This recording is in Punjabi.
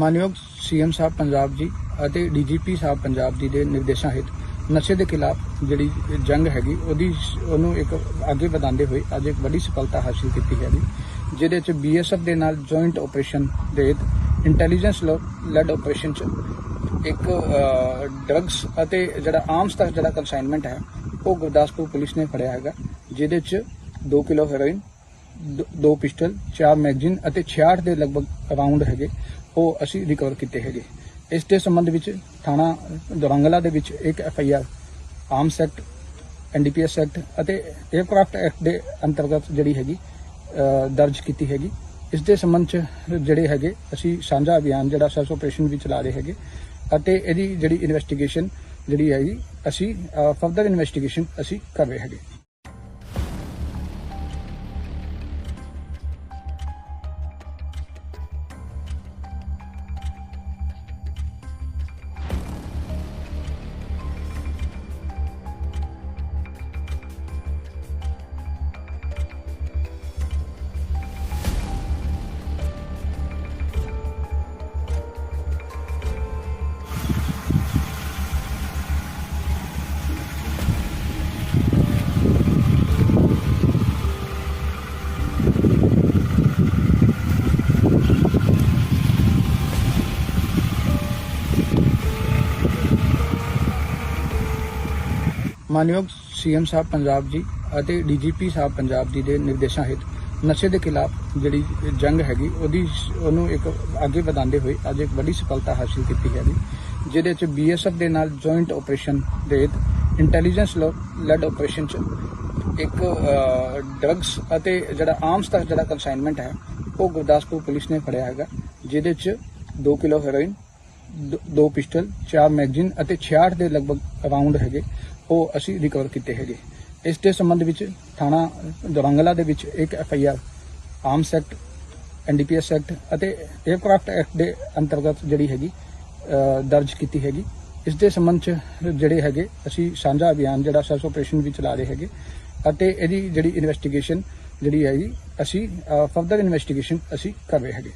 ਮਾਨਯੋਗ ਸੀਐਮ ਸਾਹਿਬ ਪੰਜਾਬ ਜੀ ਅਤੇ ਡੀਜੀਪੀ ਸਾਹਿਬ ਪੰਜਾਬ ਜੀ ਦੇ ਨਿਰਦੇਸ਼ਾਂ ਹੇਠ ਨਸ਼ੇ ਦੇ ਖਿਲਾਫ ਜਿਹੜੀ ਜੰਗ ਹੈਗੀ, ਉਹਦੀ ਉਹਨੂੰ ਇੱਕ ਅੱਗੇ ਵਧਾਉਂਦੇ ਹੋਏ ਅੱਜ ਇੱਕ ਵੱਡੀ ਸਫਲਤਾ ਹਾਸਲ ਕੀਤੀ ਹੈਗੀ, ਜਿਹਦੇ ਚ ਬੀਐਸਐਫ ਦੇ ਨਾਲ ਜੁਆਇੰਟ ਆਪਰੇਸ਼ਨ ਦੇ ਇੰਟੈਲੀਜੈਂਸ ਲੈਡ ਆਪਰੇਸ਼ਨ ਚ ਇੱਕ ਡਰੱਗਸ ਅਤੇ ਜਿਹੜਾ ਆਰਮਸ ਤੱਕ ਜਿਹੜਾ ਕੰਸਾਈਨਮੈਂਟ ਹੈ, ਉਹ ਗੁਰਦਾਸਪੁਰ ਪੁਲਿਸ ਨੇ ਫੜਿਆ ਹੈਗਾ, ਜਿਹਦੇ ਚ 2 ਕਿਲੋ ਹੈਰੋਇਨ ਦ- ਦੋ ਪਿਸਟਲ, ਚਾਰ ਮੈਗਜ਼ੀਨ ਅਤੇ 66 ਦੇ ਲਗਭਗ ਰਾਉਂਡ ਹੈਗੇ, ਉਹ ਅਸੀਂ ਰਿਕਵਰ ਕੀਤੇ ਹੈਗੇ। ਇਸ ਦੇ ਸੰਬੰਧ ਵਿੱਚ ਥਾਣਾ, ਦੁਰੰਗਲਾ ਦੇ ਵਿੱਚ ਇੱਕ F I R arms act NDPS act ਅਤੇ 에ਅਰਕ੍ਰਾਫਟ ਐਕਟ ਦੇ ਅੰਤਰਗਤ ਜਿਹੜੀ ਹੈਗੀ ਦਰਜ ਕੀਤੀ ਹੈਗੀ। ਇਸ ਦੇ ਸੰਬੰਧ ਚ ਜਿਹੜੇ ਹੈਗੇ, ਅਸੀਂ ਸਾਂਝਾ ਅਭਿਆਨ ਜਿਹੜਾ ਸਰਚ ਆਪਰੇਸ਼ਨ ਵੀ ਚਲਾ ਰਹੇ ਹੈਗੇ ਅਤੇ ਇਹਦੀ ਜਿਹੜੀ ਇਨਵੈਸਟੀਗੇਸ਼ਨ ਜਿਹੜੀ ਹੈਗੀ, ਅਸੀਂ ਫਰਦਰ ਇਨਵੈਸਟੀਗੇਸ਼ਨ ਅਸੀਂ ਕਰ ਰਹੇ ਹੈਗੇ। ਮਾਨਯੋਗ ਸੀਐਮ ਸਾਹਿਬ ਪੰਜਾਬ ਜੀ ਅਤੇ ਡੀਜੀਪੀ ਸਾਹਿਬ ਪੰਜਾਬ ਜੀ ਦੇ ਨਿਰਦੇਸ਼ਾਂ ਹੇਠ ਨਸ਼ੇ ਦੇ ਖਿਲਾਫ ਜਿਹੜੀ ਜੰਗ ਹੈਗੀ, ਉਹਦੀ ਉਹਨੂੰ ਇੱਕ ਅੱਗੇ ਵਧਾਉਂਦੇ ਹੋਏ ਅੱਜ ਇੱਕ ਵੱਡੀ ਸਫਲਤਾ ਹਾਸਲ ਕੀਤੀ ਹੈਗੀ, ਜਿਹਦੇ ਚ ਬੀਐਸਐਫ ਦੇ ਨਾਲ ਜੁਆਇੰਟ ਆਪਰੇਸ਼ਨ ਦੇ ਇੰਟੈਲੀਜੈਂਸ ਲੈਡ ਆਪਰੇਸ਼ਨ ਚ ਇੱਕ ਡਰੱਗਸ ਅਤੇ ਜਿਹੜਾ ਆਰਮਸ ਦਾ ਜਿਹੜਾ ਕੰਸਾਈਨਮੈਂਟ ਹੈ, ਉਹ ਗੁਰਦਾਸਪੁਰ ਪੁਲਿਸ ਨੇ ਫੜਿਆ ਹੈਗਾ, ਜਿਹਦੇ ਚ 2 ਕਿਲੋ ਹੈਰੋਇਨ ਦ- ਦੋ ਪਿਸਟਲ, ਚਾਰ ਮੈਗਜ਼ੀਨ ਅਤੇ 66 ਦੇ ਲਗਭਗ ਰਾਉਂਡ ਹੈਗੇ, ਉਹ ਅਸੀਂ ਰਿਕਵਰ ਕੀਤੇ ਹੈਗੇ। ਇਸ ਦੇ ਸੰਬੰਧ ਵਿੱਚ ਥਾਣਾ ਦੁਰੰਗਲਾ ਦੇ ਵਿੱਚ ਇੱਕ F I R arms act NDPS act ਅਤੇ 에ਅਰਕ੍ਰਾਫਟ ਐਕਟ ਦੇ ਅੰਤਰਗਤ ਜਿਹੜੀ ਹੈਗੀ ਦਰਜ ਕੀਤੀ ਹੈਗੀ। ਇਸ ਦੇ ਸੰਬੰਧ ਚ ਜਿਹੜੇ ਹੈਗੇ, ਅਸੀਂ ਸਾਂਝਾ ਅਭਿਆਨ ਜਿਹੜਾ ਸਰਚ ਆਪਰੇਸ਼ਨ ਵੀ ਚਲਾ ਰਹੇ ਹੈਗੇ ਅਤੇ ਇਹਦੀ ਜਿਹੜੀ ਇਨਵੈਸਟੀਗੇਸ਼ਨ ਜਿਹੜੀ ਹੈਗੀ, ਅਸੀਂ ਫਰਦਰ ਇਨਵੈਸਟੀਗੇਸ਼ਨ ਅਸੀਂ ਕਰ ਰਹੇ ਹੈਗੇ।